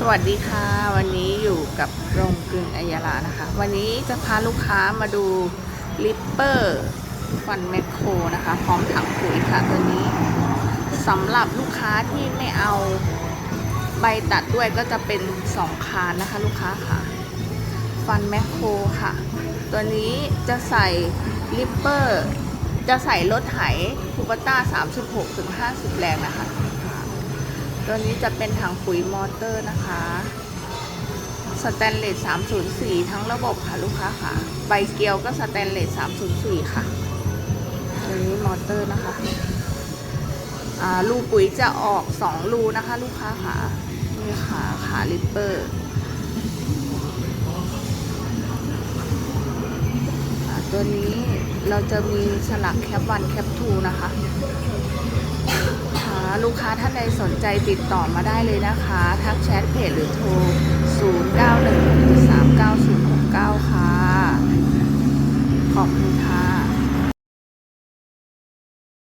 สวัสดีค่ะ วันนี้อยู่กับโรงกลึงอัยาลานะคะ วันนี้จะพาลูกค้ามาดูลิปเปอร์ฟันแมคโครนะคะ พร้อมถังปุ๋ยค่ะตัวนี้สำหรับลูกค้าที่ไม่เอาใบตัดด้วยก็จะเป็นสองคานนะคะ ลูกค้าค่ะ ฟันแมคโครค่ะ ตัวนี้จะใส่ลิปเปอร์ จะใส่รถไถคูปต้า 36-50 แรงนะคะ ตัวนี้จะเป็นถังปุ๋ยมอเตอร์นะคะ สแตนเลส 304 ทั้งระบบค่ะลูกค้าค่ะ ใบเกลียวก็สแตนเลส 304 ค่ะ ตัวนี้มอเตอร์นะคะอ่ารูปุ๋ยจะออก 2 รูนะคะ ลูกค้าค่ะนี่ค่ะขาลิปเปอร์อตัวนี้เราจะมีสลักแคปวันแคปทูนะคะ ค้าท่านใดสนใจติดต่อมาได้เลยนะคะ ทักแชทเพจหรือโทร 0 9 1 3 9 0 6 9 ค่ะ ขอบคุณค่ะ